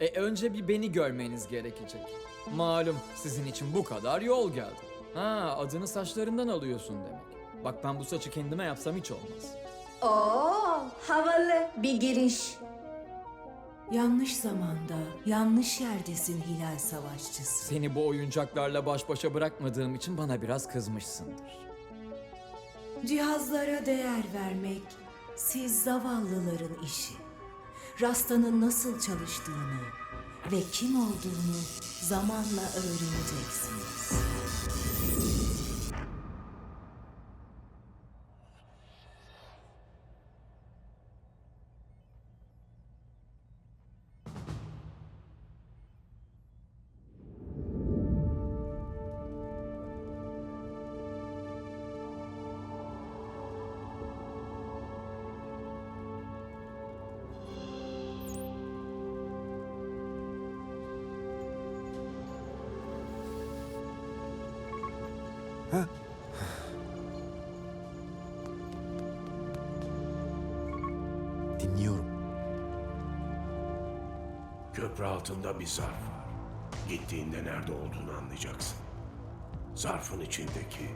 E önce bir beni görmeniz gerekecek. Malum sizin için bu kadar yol geldim. Ha adını saçlarından alıyorsun demek. Bak ben bu saçı kendime yapsam hiç olmaz. Oo, havalı bir giriş. Yanlış zamanda, yanlış yerdesin Hilal Savaşçısı. Seni bu oyuncaklarla baş başa bırakmadığım için bana biraz kızmışsındır. Cihazlara değer vermek, siz zavallıların işi. Rasta'nın nasıl çalıştığını ve kim olduğunu zamanla öğreneceksiniz. Dinliyorum. Köprü altında bir zarf var. Gittiğinde nerede olduğunu anlayacaksın. Zarfın içindeki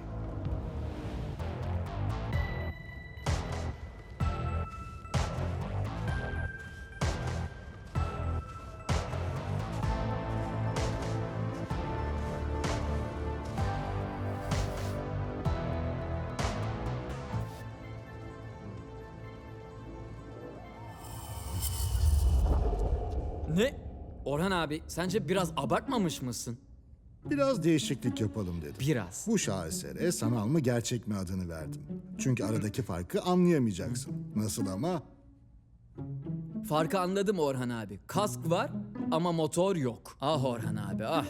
abi sence biraz abartmamış mısın? Biraz değişiklik yapalım dedim. Biraz. Bu şahesere sanal mı gerçek mi adını verdim. Çünkü aradaki farkı anlayamayacaksın. Nasıl ama? Farkı anladım Orhan abi. Kask var ama motor yok. Ah Orhan abi ah.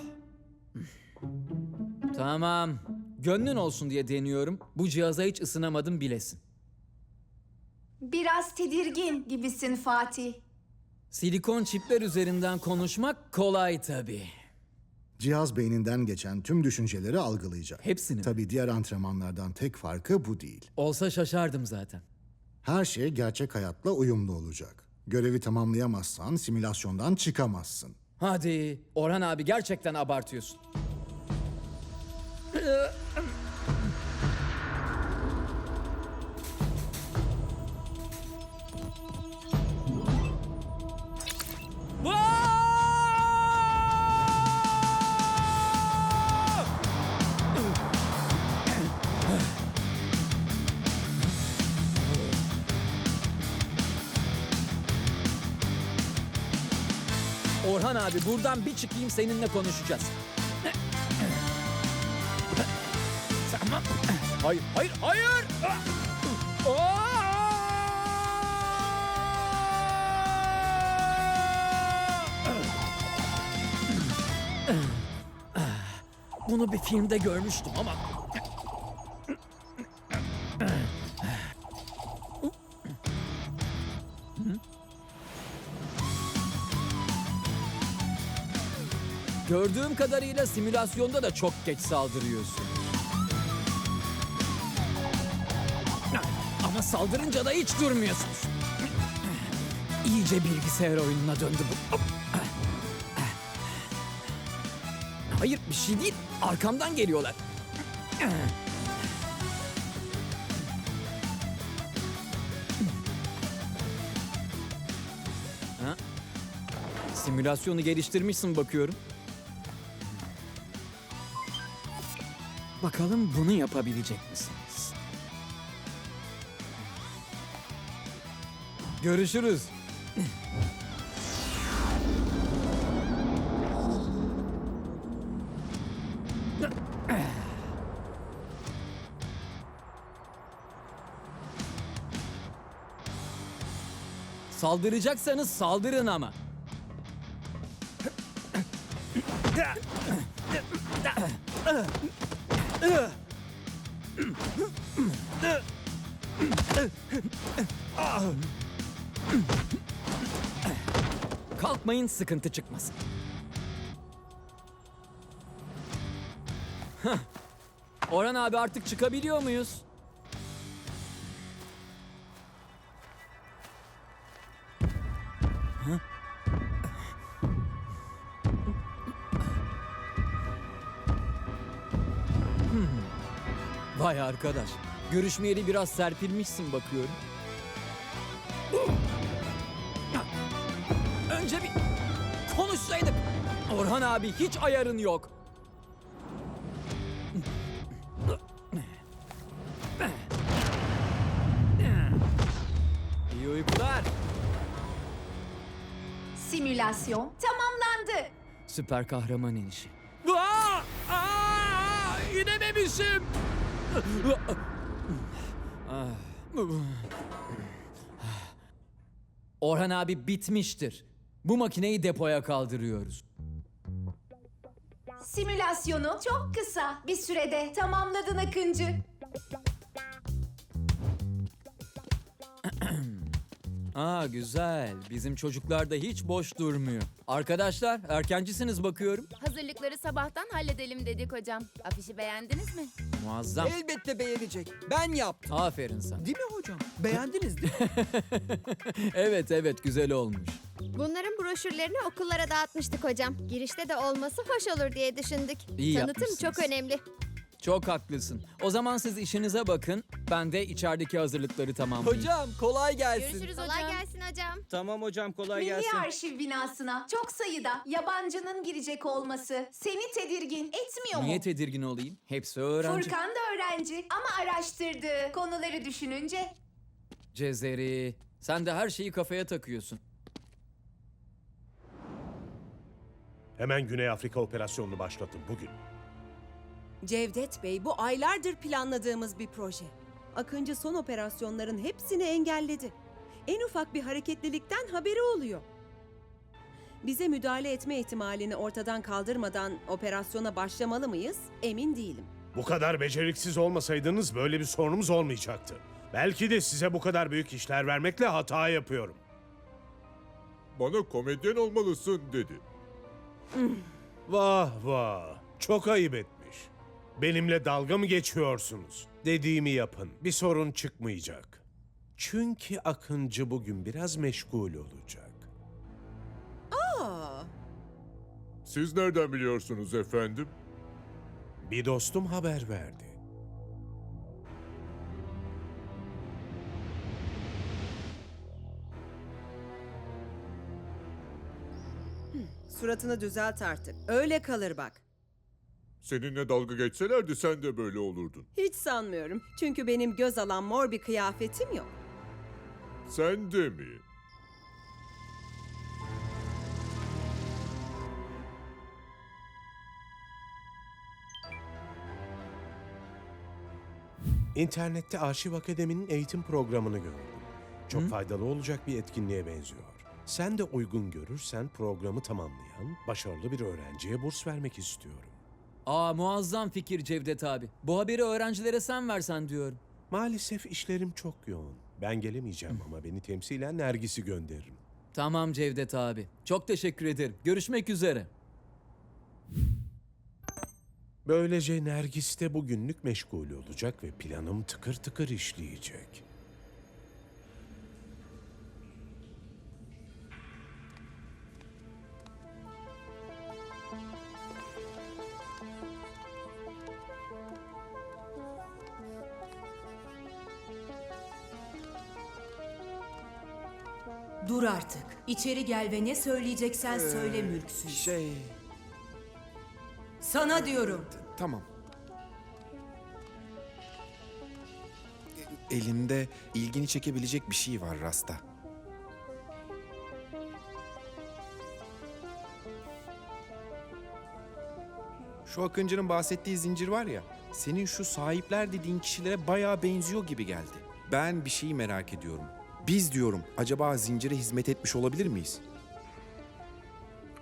Tamam. Gönlün olsun diye deniyorum. Bu cihaza hiç ısınamadım bilesin. Biraz tedirgin gibisin Fatih. Silikon çipler üzerinden konuşmak kolay tabii. Cihaz beyninden geçen tüm düşünceleri algılayacak. Hepsini mi? Tabii diğer antrenmanlardan tek farkı bu değil. Olsa şaşardım zaten. Her şey gerçek hayatla uyumlu olacak. Görevi tamamlayamazsan simülasyondan çıkamazsın. Hadi Orhan abi gerçekten abartıyorsun. abi buradan bir çıkayım seninle konuşacağız. Tamam. Hayır, hayır, hayır. Bunu bir filmde görmüştüm ama Gördüğüm kadarıyla simülasyonda da çok geç saldırıyorsun. Ama saldırınca da hiç durmuyorsunuz. İyice bilgisayar oyununa döndü bu. Hayır bir şey değil. Arkamdan geliyorlar. Simülasyonu geliştirmişsin bakıyorum. Bakalım bunu yapabilecek misiniz? Görüşürüz. Saldıracaksanız saldırın ama. Kalkmayın sıkıntı çıkmasın. Orhan abi artık çıkabiliyor muyuz? Vay arkadaş. Görüşmeyeli biraz serpilmişsin bakıyorum. Önce bir konuşsaydık. Orhan abi hiç ayarın yok. İyi uykular. Simülasyon tamamlandı. Süper kahraman inişi. Aa! Aa! İnememişim. Orhan abi bitmiştir. Bu makineyi depoya kaldırıyoruz. Simülasyonu çok kısa bir sürede tamamladın Akıncı. Aa güzel. Bizim çocuklar da hiç boş durmuyor. Arkadaşlar erkencisiniz bakıyorum. Hazırlıkları sabahtan halledelim dedik hocam. Afişi beğendiniz mi? Muazzam. Elbette beğenecek. Ben yaptım. Aferin sana. Değil mi hocam? Beğendiniz değil mi? Evet evet güzel olmuş. Bunların broşürlerini okullara dağıtmıştık hocam. Girişte de olması hoş olur diye düşündük. İyi Tanıtım yapmışsınız. çok önemli. Çok haklısın. O zaman siz işinize bakın. Ben de içerideki hazırlıkları tamamlayayım. hocam kolay gelsin. Görüşürüz Kolay hocam. gelsin hocam. Tamam hocam kolay Milli gelsin. Arşiv binasına çok sayıda yabancının girecek olması seni tedirgin etmiyor mu? Niye tedirgin olayım? Hepsi öğrenci. Furkan da öğrenci ama araştırdığı konuları düşününce Cezeri. Sen de her şeyi kafaya takıyorsun. Hemen Güney Afrika operasyonunu başlatın bugün. Cevdet Bey, bu aylardır planladığımız bir proje. Akıncı son operasyonların hepsini engelledi. En ufak bir hareketlilikten haberi oluyor. Bize müdahale etme ihtimalini ortadan kaldırmadan operasyona başlamalı mıyız? Emin değilim. Bu kadar beceriksiz olmasaydınız böyle bir sorunumuz olmayacaktı. Belki de size bu kadar büyük işler vermekle hata yapıyorum. Bana komedyen olmalısın dedi. Vah vah, çok ayıp etmiş. Benimle dalga mı geçiyorsunuz? Dediğimi yapın, bir sorun çıkmayacak. Çünkü Akıncı bugün biraz meşgul olacak. Aa, Siz nereden biliyorsunuz efendim? Bir dostum haber verdi. suratını düzelt artık. Öyle kalır bak. Seninle dalga geçselerdi sen de böyle olurdun. Hiç sanmıyorum. Çünkü benim göz alan mor bir kıyafetim yok. Sen de mi? İnternette Arşiv Akademi'nin eğitim programını gördüm. Çok faydalı olacak bir etkinliğe benziyor. Sen de uygun görürsen programı tamamlayan başarılı bir öğrenciye burs vermek istiyorum. Aa muazzam fikir Cevdet abi. Bu haberi öğrencilere sen versen diyorum. Maalesef işlerim çok yoğun. Ben gelemeyeceğim ama beni temsilen Nergis'i gönderirim. Tamam Cevdet abi. Çok teşekkür ederim. Görüşmek üzere. Böylece Nergis de bugünlük meşgul olacak ve planım tıkır tıkır işleyecek. İçeri gel ve ne söyleyeceksen söyle mülksüz. Şey... Sana diyorum. Tamam. E- Elimde ilgini çekebilecek bir şey var Rasta. Şu Akıncı'nın bahsettiği zincir var ya, senin şu sahipler dediğin kişilere bayağı benziyor gibi geldi. Ben bir şeyi merak ediyorum. Biz diyorum, acaba zincire hizmet etmiş olabilir miyiz?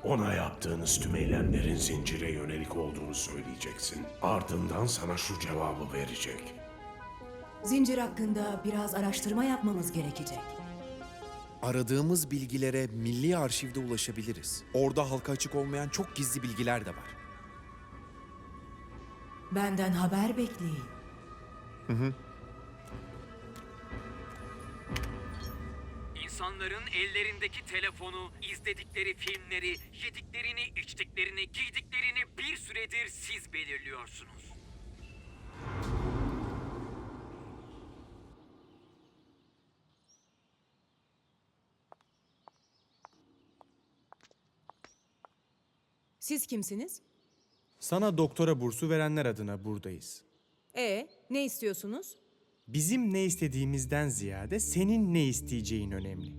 Ona yaptığınız tüm eylemlerin zincire yönelik olduğunu söyleyeceksin. Ardından sana şu cevabı verecek. Zincir hakkında biraz araştırma yapmamız gerekecek. Aradığımız bilgilere milli arşivde ulaşabiliriz. Orada halka açık olmayan çok gizli bilgiler de var. Benden haber bekleyin. İnsanların ellerindeki telefonu, izledikleri filmleri, yediklerini, içtiklerini, giydiklerini bir süredir siz belirliyorsunuz. Siz kimsiniz? Sana doktora bursu verenler adına buradayız. E, ne istiyorsunuz? Bizim ne istediğimizden ziyade senin ne isteyeceğin önemli.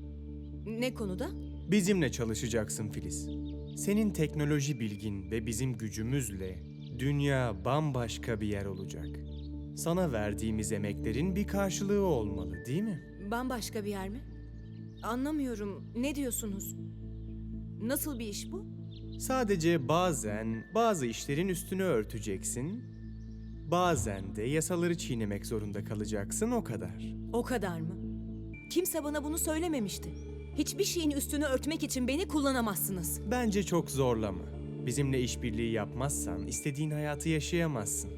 Ne konuda? Bizimle çalışacaksın Filiz. Senin teknoloji bilgin ve bizim gücümüzle dünya bambaşka bir yer olacak. Sana verdiğimiz emeklerin bir karşılığı olmalı, değil mi? Bambaşka bir yer mi? Anlamıyorum. Ne diyorsunuz? Nasıl bir iş bu? Sadece bazen bazı işlerin üstünü örteceksin, bazen de yasaları çiğnemek zorunda kalacaksın o kadar. O kadar mı? Kimse bana bunu söylememişti. Hiçbir şeyin üstünü örtmek için beni kullanamazsınız. Bence çok zorlama. Bizimle işbirliği yapmazsan istediğin hayatı yaşayamazsın.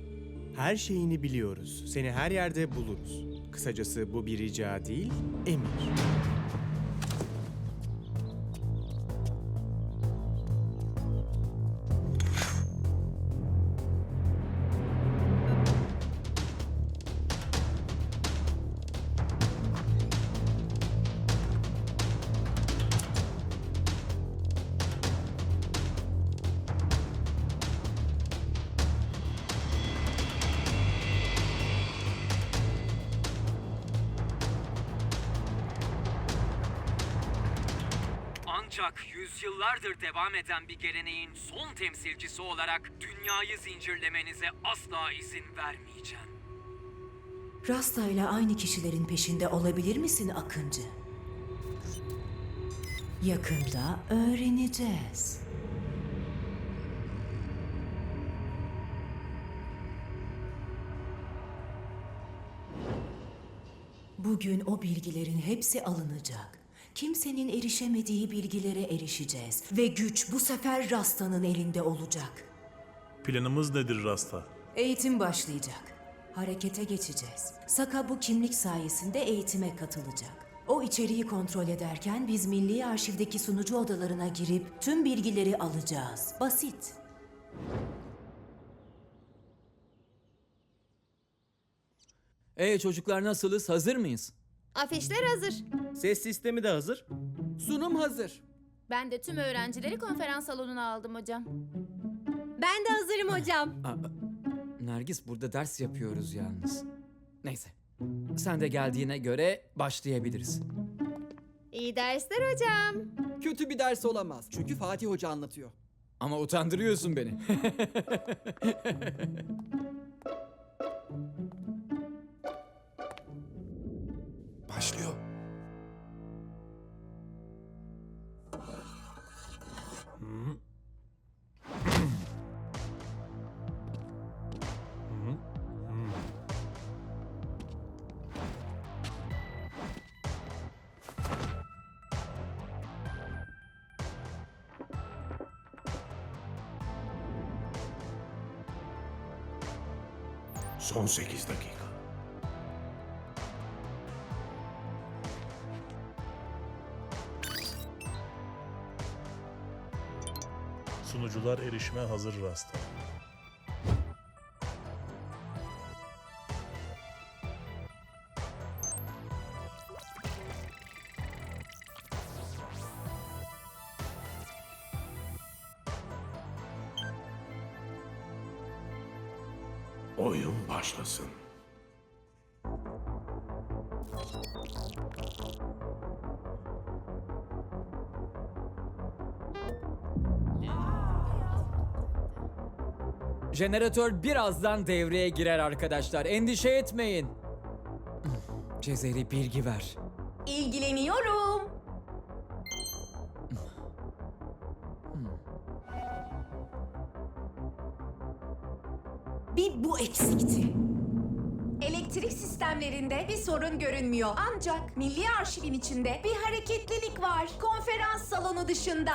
Her şeyini biliyoruz. Seni her yerde buluruz. Kısacası bu bir rica değil, emir. Devam eden bir geleneğin son temsilcisi olarak dünyayı zincirlemenize asla izin vermeyeceğim. Rasta ile aynı kişilerin peşinde olabilir misin Akıncı? Yakında öğreneceğiz. Bugün o bilgilerin hepsi alınacak. Kimsenin erişemediği bilgilere erişeceğiz ve güç bu sefer Rasta'nın elinde olacak. Planımız nedir Rasta? Eğitim başlayacak. Harekete geçeceğiz. Saka bu kimlik sayesinde eğitime katılacak. O içeriği kontrol ederken biz Milli Arşiv'deki sunucu odalarına girip tüm bilgileri alacağız. Basit. Ee çocuklar nasılız? Hazır mıyız? Afişler hazır. Ses sistemi de hazır. Sunum hazır. Ben de tüm öğrencileri konferans salonuna aldım hocam. Ben de hazırım hocam. Aa, Nergis burada ders yapıyoruz yalnız. Neyse. Sen de geldiğine göre başlayabiliriz. İyi dersler hocam. Kötü bir ders olamaz. Çünkü Fatih Hoca anlatıyor. Ama utandırıyorsun beni. Son 8 dakika. Sunucular erişime hazır Rasta. Oyun başlasın. Jeneratör birazdan devreye girer arkadaşlar. Endişe etmeyin. Cezeri bilgi ver. İlgileniyorum. Sorun görünmüyor. Ancak Milli Arşivin içinde bir hareketlilik var. Konferans salonu dışında.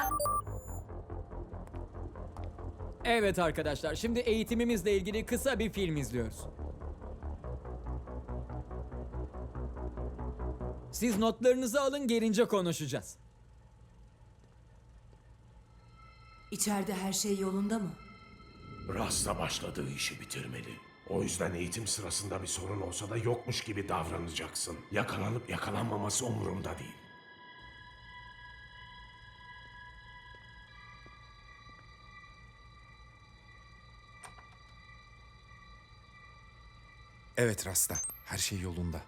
Evet arkadaşlar, şimdi eğitimimizle ilgili kısa bir film izliyoruz. Siz notlarınızı alın, gelince konuşacağız. İçeride her şey yolunda mı? Rasta başladığı işi bitirmeli. O yüzden eğitim sırasında bir sorun olsa da yokmuş gibi davranacaksın. Yakalanıp yakalanmaması umurumda değil. Evet Rasta, her şey yolunda.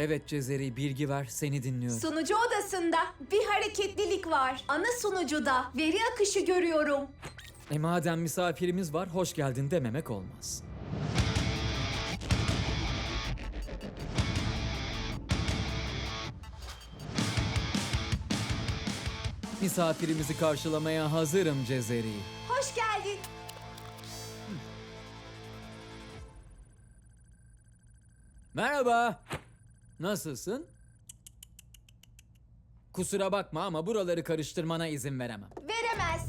Evet Cezeri, bilgi ver, seni dinliyorum. Sunucu odasında bir hareketlilik var. Ana sunucuda veri akışı görüyorum. E madem misafirimiz var, hoş geldin dememek olmaz. Misafirimizi karşılamaya hazırım Cezeri. Hoş geldin. Merhaba. Nasılsın? Kusura bakma ama buraları karıştırmana izin veremem. Veremez.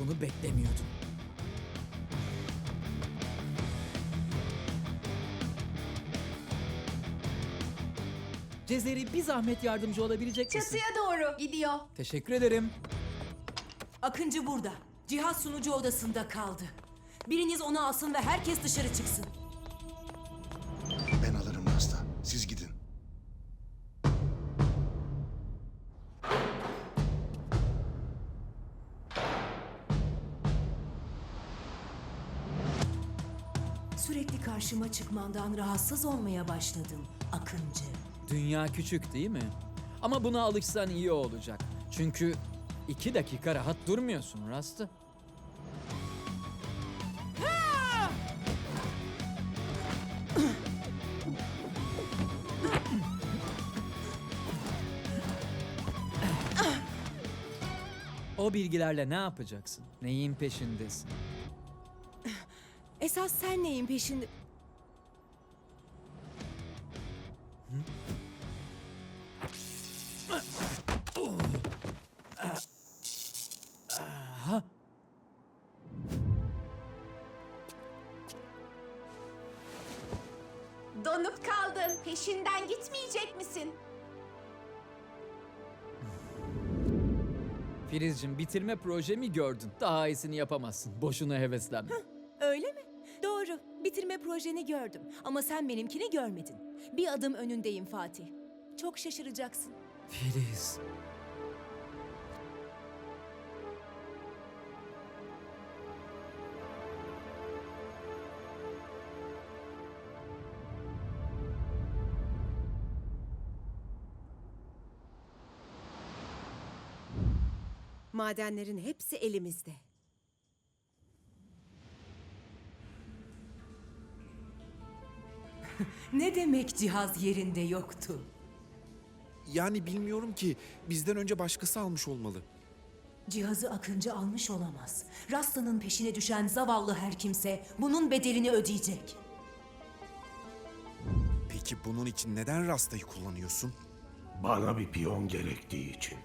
Bunu beklemiyordum. Cezeri bir zahmet yardımcı olabilecek misin? Çatıya doğru gidiyor. Teşekkür ederim. Akıncı burada. Cihaz sunucu odasında kaldı. Biriniz onu alsın ve herkes dışarı çıksın. Ben alırım Rasta. Siz gidin. Sürekli karşıma çıkmandan rahatsız olmaya başladım Akıncı. Dünya küçük değil mi? Ama buna alışsan iyi olacak. Çünkü iki dakika rahat durmuyorsun Rastı. O bilgilerle ne yapacaksın? Neyin peşindesin? Esas sen neyin peşinde... Donup Filizcim bitirme projemi gördün. Daha iyisini yapamazsın. Boşuna heveslenme. Öyle mi? Doğru. Bitirme projeni gördüm. Ama sen benimkini görmedin. Bir adım önündeyim Fatih. Çok şaşıracaksın. Filiz. Madenlerin hepsi elimizde. Ne demek cihaz yerinde yoktu? Yani bilmiyorum ki, bizden önce başkası almış olmalı. Cihazı Akıncı almış olamaz. Rasta'nın peşine düşen zavallı her kimse bunun bedelini ödeyecek. Peki bunun için neden Rasta'yı kullanıyorsun? Bana bir piyon gerektiği için.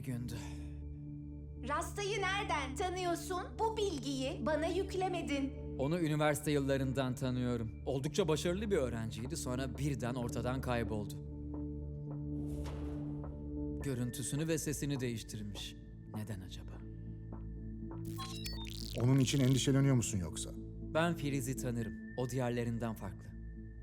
Bir gündü. Rasta'yı nereden tanıyorsun? Bu bilgiyi bana yüklemedin. Onu üniversite yıllarından tanıyorum. Oldukça başarılı bir öğrenciydi sonra birden ortadan kayboldu. Görüntüsünü ve sesini değiştirmiş. Neden acaba? Onun için endişeleniyor musun yoksa? Ben Filiz'i tanırım. O diğerlerinden farklı.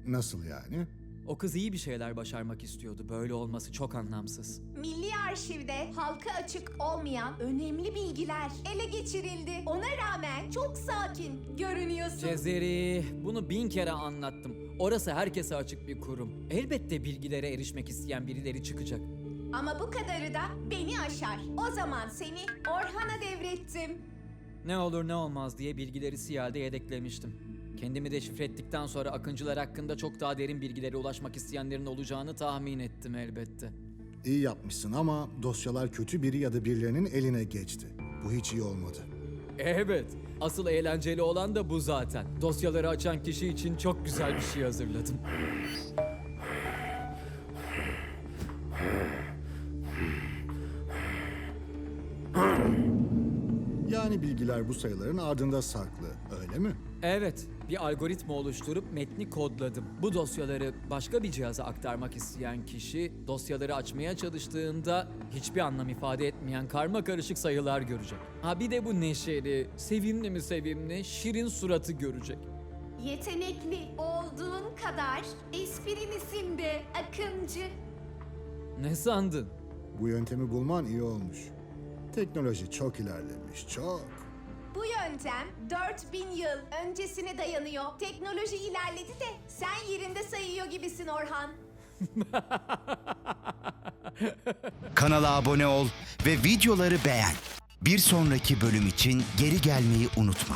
Nasıl yani? O kız iyi bir şeyler başarmak istiyordu. Böyle olması çok anlamsız. Milli Arşiv'de halka açık olmayan önemli bilgiler ele geçirildi. Ona rağmen çok sakin görünüyorsun. Cezeri, bunu bin kere anlattım. Orası herkese açık bir kurum. Elbette bilgilere erişmek isteyen birileri çıkacak. Ama bu kadarı da beni aşar. O zaman seni Orhan'a devrettim. Ne olur ne olmaz diye bilgileri siyade yedeklemiştim. Kendimi deşifre ettikten sonra akıncılar hakkında çok daha derin bilgilere ulaşmak isteyenlerin olacağını tahmin ettim elbette. İyi yapmışsın ama dosyalar kötü biri ya da birilerinin eline geçti. Bu hiç iyi olmadı. Evet, asıl eğlenceli olan da bu zaten. Dosyaları açan kişi için çok güzel bir şey hazırladım. Bilgiler bu sayıların ardında saklı, öyle mi? Evet, bir algoritma oluşturup metni kodladım. Bu dosyaları başka bir cihaza aktarmak isteyen kişi dosyaları açmaya çalıştığında hiçbir anlam ifade etmeyen karma karışık sayılar görecek. Ha bir de bu neşeli, sevimli mi sevimli, şirin suratı görecek. Yetenekli olduğun kadar esprilisin de Akıncı. Ne sandın? Bu yöntemi bulman iyi olmuş. Teknoloji çok ilerlemiş, çok. Bu yöntem 4000 yıl öncesine dayanıyor. Teknoloji ilerledi de sen yerinde sayıyor gibisin Orhan. Kanala abone ol ve videoları beğen. Bir sonraki bölüm için geri gelmeyi unutma.